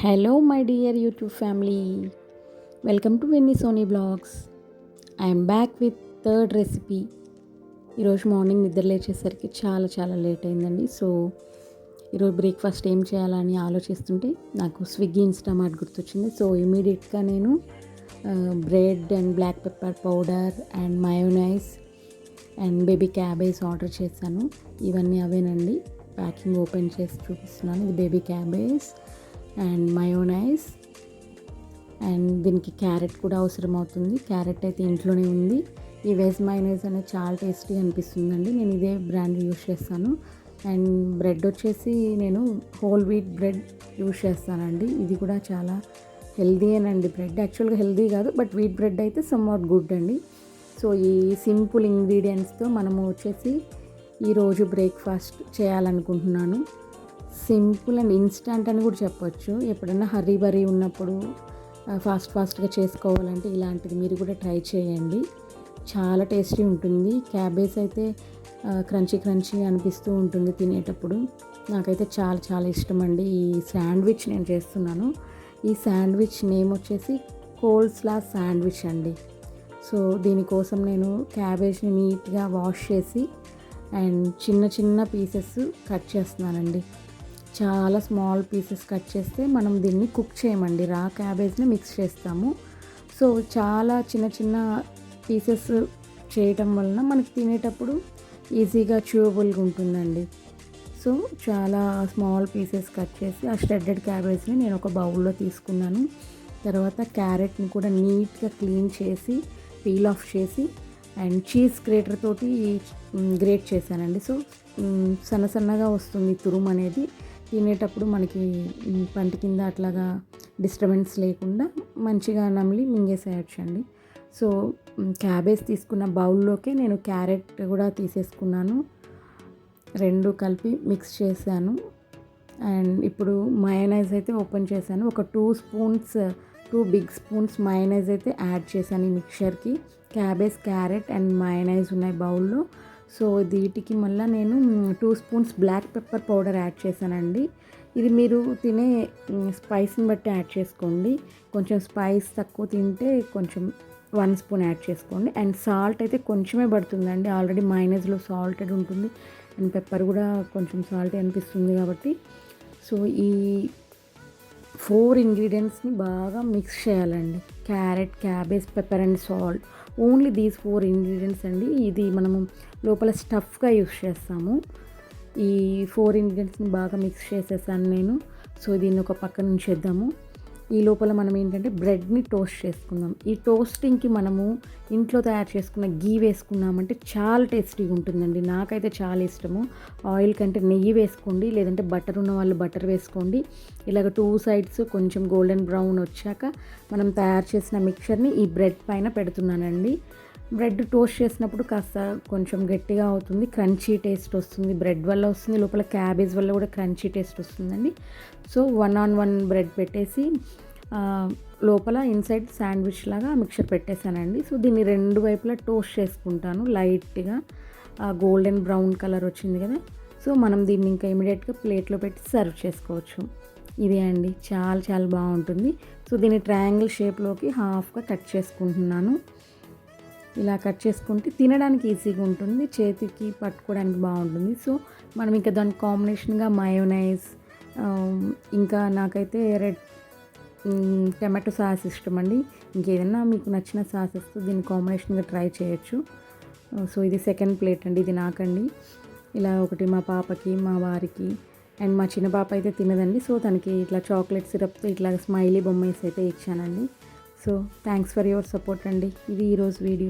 Hello my dear YouTube family welcome to Venny Sony blogs I'm back with third recipe ఈరోజు morning నిద్ర లేచేసరికి చాలా చాలా late అయిందండి. సో ఈరోజు బ్రేక్ఫాస్ట్ ఏం చేయాలని ఆలోచిస్తుంటే నాకు స్విగ్గీ ఇన్స్టామార్ట్ గుర్తొచ్చింది. సో ఇమీడియట్గా నేను bread and black pepper powder and mayonnaise and baby cabbage order చేశాను. ఇవన్నీ అవేనండి. ప్యాకింగ్ ఓపెన్ చేసి చూపిస్తున్నాను. ఇది baby cabbage and mayonnaise and దీనికి క్యారెట్ కూడా అవసరం అవుతుంది క్యారెట్ అయితే ఇంట్లోనే ఉంది. ఈ వెజ్ మైనైజ్ అనేది చాలా టేస్టీ అనిపిస్తుందండి. నేను ఇదే బ్రాండ్ యూస్ చేస్తాను. అండ్ బ్రెడ్ వచ్చేసి నేను హోల్ వీట్ బ్రెడ్ యూస్ చేస్తానండి. ఇది కూడా చాలా హెల్దీ అనండి బ్రెడ్ యాక్చువల్గా హెల్దీ కాదు బట్ వీట్ బ్రెడ్ అయితే సమ్ వాట్ గుడ్ అండి. సో ఈ సింపుల్ ఇంగ్రీడియంట్స్తో మనము వచ్చేసి ఈరోజు బ్రేక్ఫాస్ట్ చేయాలనుకుంటున్నాను. సింపుల్ అండ్ ఇన్స్టంట్ అని కూడా చెప్పొచ్చు. ఎప్పుడైనా హరీ బరీ ఉన్నప్పుడు ఫాస్ట్ ఫాస్ట్గా చేసుకోవాలంటే ఇలాంటిది మీరు కూడా ట్రై చేయండి. చాలా టేస్టీ ఉంటుంది. క్యాబేజ్ అయితే క్రంచీ క్రంచీ అనిపిస్తూ ఉంటుంది తినేటప్పుడు. నాకైతే చాలా చాలా ఇష్టం అండి ఈ శాండ్విచ్ నేను చేస్తున్నాను. ఈ శాండ్విచ్ నేమ్ వచ్చేసి కోల్స్లా శాండ్విచ్ అండి. సో దీనికోసం నేను క్యాబేజ్ని నీట్గా వాష్ చేసి అండ్ చిన్న చిన్న పీసెస్ కట్ చేస్తున్నానండి. చాలా స్మాల్ పీసెస్ కట్ చేస్తే మనం దీన్ని కుక్ చేయమండి. రా క్యాబేజ్ని మిక్స్ చేస్తాము. సో చాలా చిన్న చిన్న పీసెస్ చేయటం వలన మనకి తినేటప్పుడు ఈజీగా చూయబుల్గా ఉంటుందండి. సో చాలా స్మాల్ పీసెస్ కట్ చేసి ఆ స్టెడ్డెడ్ క్యాబేజ్ని నేను ఒక బౌల్లో తీసుకున్నాను. తర్వాత క్యారెట్ని కూడా నీట్గా క్లీన్ చేసి పీల్ ఆఫ్ చేసి అండ్ చీజ్ గ్రేటర్ తోటి గ్రేట్ చేశానండి. సో సన్న సన్నగా వస్తుంది తురుము అనేది. తినేటప్పుడు మనకి పంటి కింద అట్లాగా డిస్టర్బెన్స్ లేకుండా మంచిగా నమిలి మింగేసేయచ్చండి సో క్యాబేజ్ తీసుకున్న బౌల్లోకే నేను క్యారెట్ కూడా తీసేసుకున్నాను. రెండు కలిపి మిక్స్ చేశాను. అండ్ ఇప్పుడు మయనైజ్ అయితే ఓపెన్ చేశాను. ఒక two spoons two big spoons mayonnaise అయితే యాడ్ చేశాను ఈ మిక్చర్కి. క్యాబేజ్ క్యారెట్ అండ్ మయనైజ్ ఉన్నాయి బౌల్లో. సో వీటికి మళ్ళీ నేను two spoons black pepper powder add చేశానండి. ఇది మీరు తినే స్పైస్ని బట్టి యాడ్ చేసుకోండి. కొంచెం స్పైస్ తక్కువ తింటే కొంచెం వన్ స్పూన్ యాడ్ చేసుకోండి. అండ్ సాల్ట్ అయితే కొంచెమే పడుతుందండి. ఆల్రెడీ మైనస్లో సాల్టెడ్ ఉంటుంది. అండ్ పెప్పర్ కూడా కొంచెం సాల్ట్ అనిపిస్తుంది కాబట్టి. సో ఈ ఫోర్ ఇంగ్రీడియంట్స్ని బాగా మిక్స్ చేయాలండి. Carrot cabbage pepper and salt only these four ingredients అండి. ఇది మనము లోపల స్టఫ్గా యూస్ చేస్తాము. ఈ ఫోర్ ఇంగ్రీడియంట్స్ని బాగా మిక్స్ చేసేసాను నేను. సో దీన్ని ఒక పక్కన ఉంచేద్దాము ఈ లోపల మనం ఏంటంటే బ్రెడ్ని టోస్ట్ చేసుకుందాం. ఈ టోస్టింగ్కి మనము ఇంట్లో తయారు చేసుకున్న గీ వేసుకున్నామంటే చాలా టేస్టీగా ఉంటుందండి. నాకైతే చాలా ఇష్టము. ఆయిల్ కంటే నెయ్యి వేసుకోండి లేదంటే బటర్ ఉన్న వాళ్ళు బటర్ వేసుకోండి. ఇలాగ టూ సైడ్స్ కొంచెం గోల్డెన్ బ్రౌన్ వచ్చాక మనం తయారు చేసిన మిక్చర్ని ఈ బ్రెడ్ పైన పెడుతున్నానండి. బ్రెడ్ టోస్ట్ చేసినప్పుడు కాస్త కొంచెం గట్టిగా అవుతుంది క్రంచీ టేస్ట్ వస్తుంది. బ్రెడ్ వల్ల వస్తుంది లోపల క్యాబేజ్ వల్ల కూడా క్రంచీ టేస్ట్ వస్తుందండి. So one on one bread పెట్టేసి లోపల ఇన్సైడ్ శాండ్విచ్ లాగా మిక్చర్ పెట్టేశానండి. సో దీన్ని రెండు వైపులా టోస్ట్ చేసుకుంటాను. లైట్గా గోల్డెన్ బ్రౌన్ కలర్ వచ్చింది కదా. సో మనం దీన్ని ఇంకా ఇమీడియట్గా ప్లేట్లో పెట్టి సర్వ్ చేసుకోవచ్చు. ఇదే అండి. చాలా చాలా బాగుంటుంది. సో దీన్ని ట్రయాంగిల్ షేప్లోకి హాఫ్గా కట్ చేసుకుంటున్నాను. ఇలా కట్ చేసుకుంటే తినడానికి ఈజీగా ఉంటుంది. చేతికి పట్టుకోవడానికి బాగుంటుంది. సో మనం ఇంకా దాని కాంబినేషన్గా మయోనైజ్ ఇంకా నాకైతే రెడ్ టమాటో సాస్ ఇష్టం అండి ఇంకేదన్నా మీకు నచ్చిన సాసెస్తో దీన్ని కాంబినేషన్గా ట్రై చేయొచ్చు. సో ఇది సెకండ్ ప్లేట్ అండి. ఇది నాకండి. ఇలా ఒకటి మా పాపకి మా వారికి అండ్ మా చిన్న పాప అయితే తినదండి. సో తనకి ఇట్లా చాక్లెట్ సిరప్తో ఇట్లా స్మైలీ బొమ్మేసి అయితే ఇచ్చానండి. So thanks for your support అండి. ఇది ఈరోజు వీడియో.